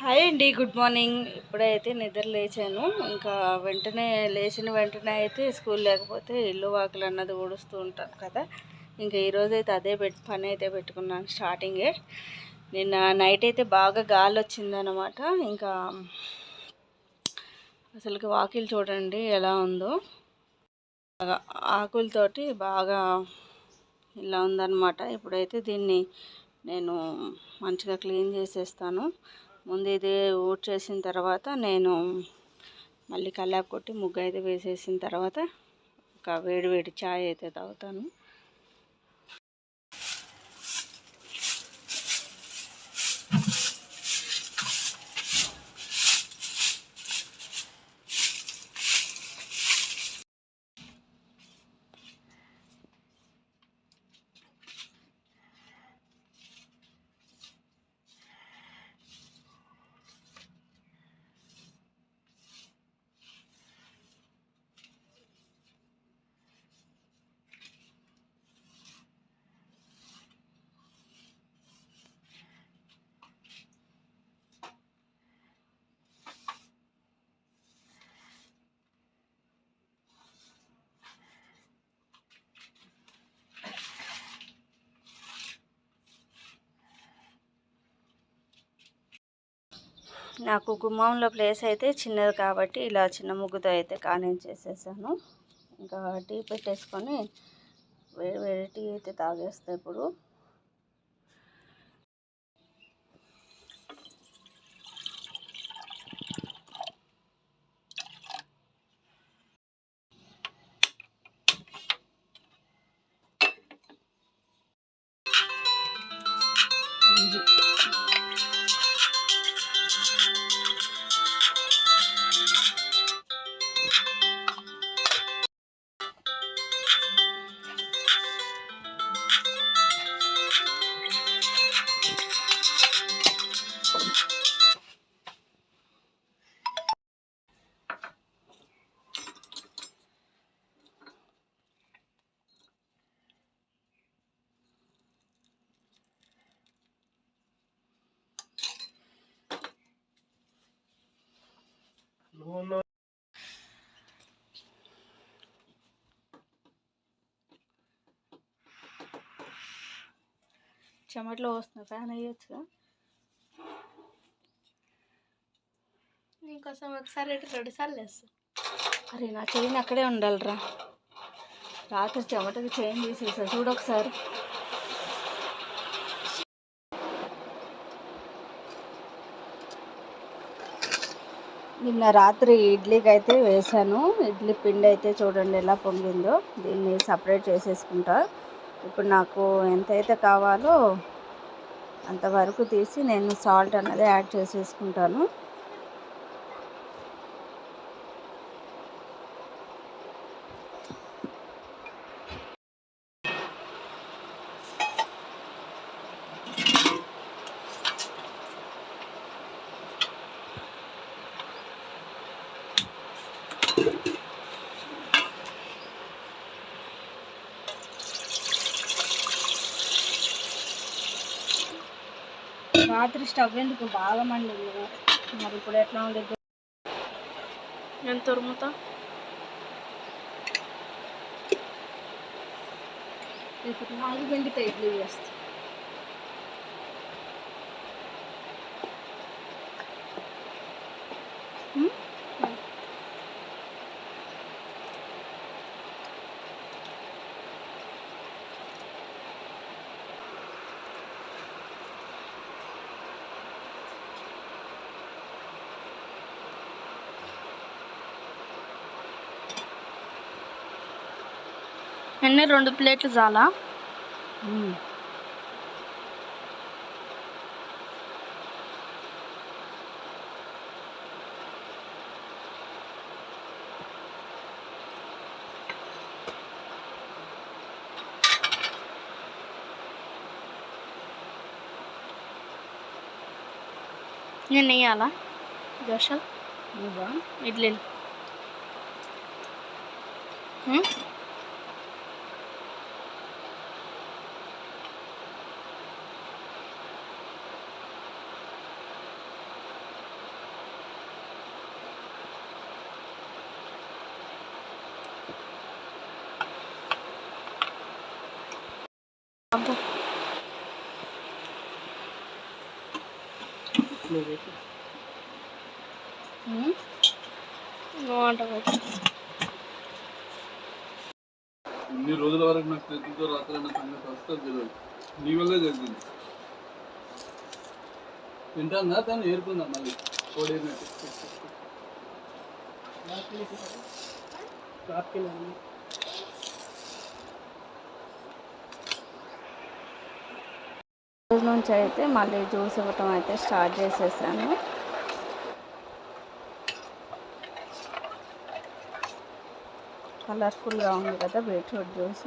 Hi అండి good morning. ఇప్పుడైతే నిద్ర లేచాను. ఇంకా వెంటనే లేచిన వెంటనే అయితే స్కూల్ లేకపోతే ఇల్లు వాకిలు అన్నది ఊడుస్తూ ఉంటాను కదా. ఇంకా ఈరోజు అయితే అదే పెట్ పని అయితే పెట్టుకున్నాను స్టార్టింగే. నిన్న నైట్ అయితే బాగా గాలి వచ్చిందనమాట ఇంకా అసలుకి వాకిలు చూడండి ఎలా ఉందో. ఆకులతోటి బాగా ఇలా ఉందన్నమాట. ఇప్పుడైతే దీన్ని నేను మంచిగా క్లీన్ చేసేస్తాను. ముందు ఇది ఊడ్ చేసిన తర్వాత నేను మళ్ళీ కల్లాపు కొట్టి ముగ్గు అయితే వేసేసిన తర్వాత ఒక వేడి వేడి ఛాయ్ అయితే తాగుతాను. నాకు గుమ్మంలో ప్లేస్ అయితే చిన్నది కాబట్టి ఇలా చిన్న ముగ్గుతో అయితే కానించేసేసాను ఇంకా టీ పెట్టేసుకొని వేడి వేడి టీ అయితే తాగేస్తే ఇప్పుడు చెమట్లో వస్తుంది ఫ్యాన్ వేయొచ్చుగా? నీకోసం ఒకసారి ఇటు రెండు సార్లు అరే నా చైన్ అక్కడే ఉండాలిరా. రాత్రి చెమటకి చైన్ తీసేసా చూడు నిన్న రాత్రి ఇడ్లీకి అయితే వేసాను. ఇడ్లీ పిండి అయితే చూడండి ఎలా పొంగిందో. దీన్ని సపరేట్ చేసేసుకుంటా. ఇప్పుడు నాకు ఎంతైతే కావాలో అంతవరకు తీసి నేను సాల్ట్ అనేది యాడ్ చేసేసుకుంటాను. రాత్రి స్టవ్ ఎందుకు బాగా మండింది? మరి ఇప్పుడు ఎట్లా ఉండేది నేను తురుముతా? ఇప్పుడు నాలుగు పిండితో ఇడ్లీ చేస్తా. ఎన్ని రెండు ప్లేట్లు చాలా ఉమ్. నేను వేయాలా దోశ ఇవ్వా? ఇడ్లీలు వంట పెట్టు ఇన్ని రోజుల వరకు నాకు చేతితో రాత్రి అన్న సంగతి వస్తుంది తెలియదు. నీ వల్లే జరిగింది తింటాందా తను ఏరుకుందా మళ్ళీ? కోడేరినట్టు రోజు నుంచి అయితే మళ్ళీ జ్యూస్ ఇవ్వటం అయితే స్టార్ట్ చేసేసాను. కలర్ఫుల్గా ఉంది కదా బీట్రూట్ జ్యూస్.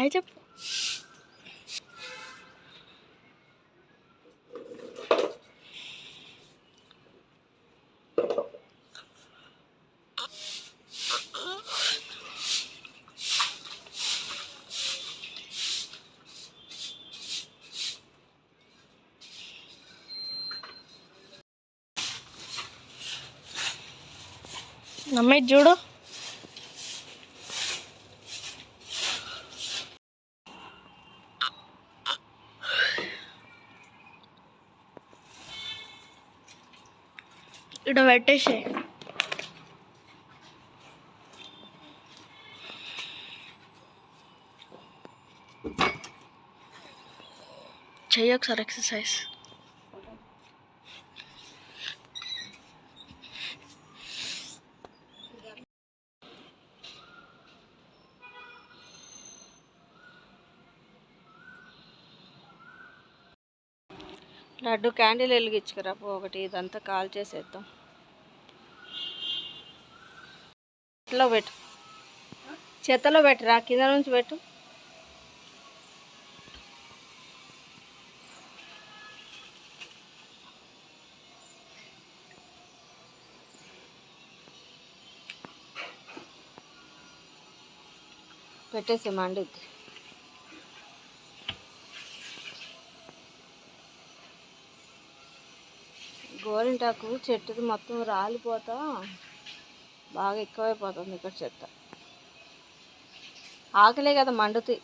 హాయ్ చెప్పు నమ్మే చూడు ఇక్కడ పెట్టేసే చెయ్యి ఒకసారి ఎక్సర్సైజ్. లడ్డు క్యాండిల్ వెలిగించుకురా ఒకటి ఇదంతా కాల్ చేసేద్దాం. చెత్తలో పెట్టు. చెత్తలో పెట్టురా కింద నుంచి పెట్టు. పెట్టేసి మండుద్ది గోరింటాకు చెట్టుది మొత్తం రాలిపోతా. బాగా ఎక్కువైపోతుంది ఇక్కడ చెత్త. ఆకలే కదా మండుతాయి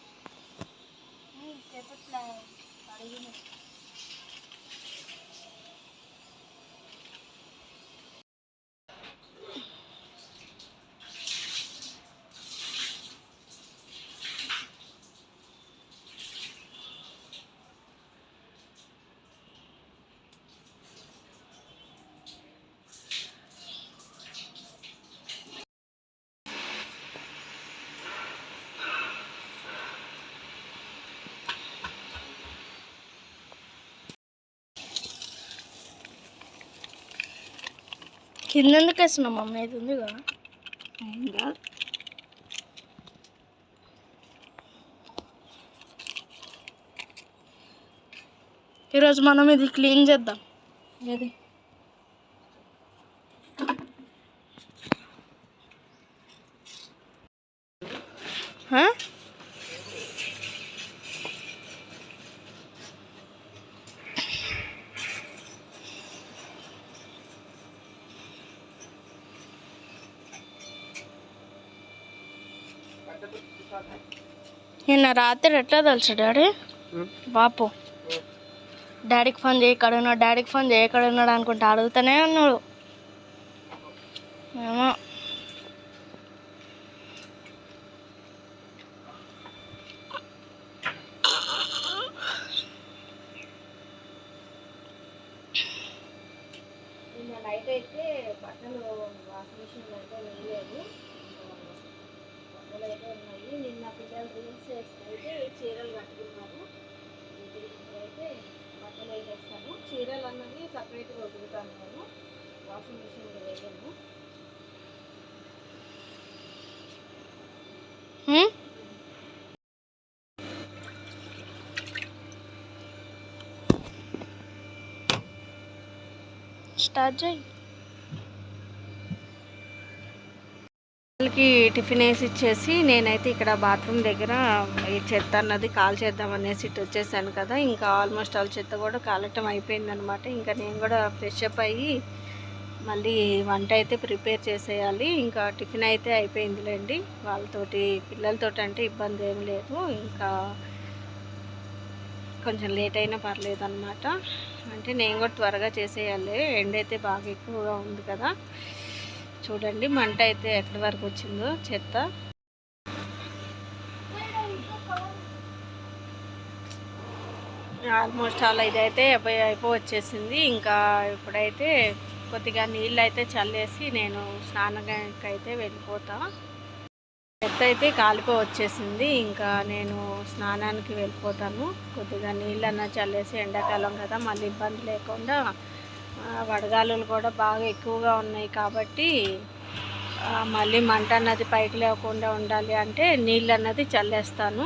కింద ఎందుకు వేస్తున్నాం మమ్మీ ఇది ఉంది కదా ఈరోజు మనం ఇది క్లీన్ చేద్దాం. ఏది? నిన్న రాత్రి ఎట్లా తెలుసు డాడీ? బాపు. డాడీకి ఫోన్ చేయి ఇక్కడ ఉన్నాడు డాడీకి ఫోన్ చేయి ఎక్కడ ఉన్నాడు అనుకుంటా అడుగుతానే ఉన్నాడు ఏమో. నైట్ అయితే బట్టలు వాషింగ్ అయితే వేయలేదు బట్టలు అయితే ఉన్నాయి. నిన్న పిల్లలు రీల్స్ అయితే చీరలు కట్టుకున్నారు. అయితే బట్టలు వేసేస్తాను. చీరలు అన్నది సపరేట్గా వదులుతాను నేను. వాషింగ్ మిషన్లో వేయను. స్టార్ట్ చేయి. పిల్లలకి టిఫిన్ వేసి ఇచ్చేసి నేనైతే ఇక్కడ బాత్రూమ్ దగ్గర ఈ చెత్త అన్నది కాల్ చేద్దాం అనేసి ఇటు వచ్చేసాను కదా. ఇంకా ఆల్మోస్ట్ ఆల్ చెత్త కూడా కాలటం అయిపోయింది అనమాట ఇంకా నేను కూడా ఫ్రెష్ అప్ అయ్యి మళ్ళీ వంట అయితే ప్రిపేర్ చేసేయాలి. ఇంకా టిఫిన్ అయితే అయిపోయిందిలేండి. వాళ్ళతోటి పిల్లలతోటి అంటే ఇబ్బంది ఏం లేదు. ఇంకా కొంచెం లేట్ అయినా పర్లేదు అనమాట అంటే నేను కూడా త్వరగా చేసేయాలి. ఎండ అయితే బాగా ఎక్కువగా ఉంది కదా. చూడండి మంట అయితే ఎక్కడి వరకు వచ్చిందో చెత్త. ఆల్మోస్ట్ ఆల్ ఇదైతే అయిపోయి అయిపో వచ్చేసింది. ఇంకా ఇప్పుడైతే కొద్దిగా నీళ్ళు అయితే చల్లేసి నేను స్నానానికి అయితే వెళ్ళిపోతా. చెత్త అయితే కాలిపో వచ్చేసింది. ఇంకా నేను స్నానానికి వెళ్ళిపోతాను. కొద్దిగా నీళ్ళన్నా చల్లేసి ఎండాకాలం కదా మళ్ళీ ఇబ్బంది లేకుండా వడగాలులు కూడా బాగా ఎక్కువగా ఉన్నాయి కాబట్టి మళ్ళీ మంట అన్నది పైకి లేకుండా ఉండాలి అంటే నీళ్ళు అన్నది చల్లేస్తాను.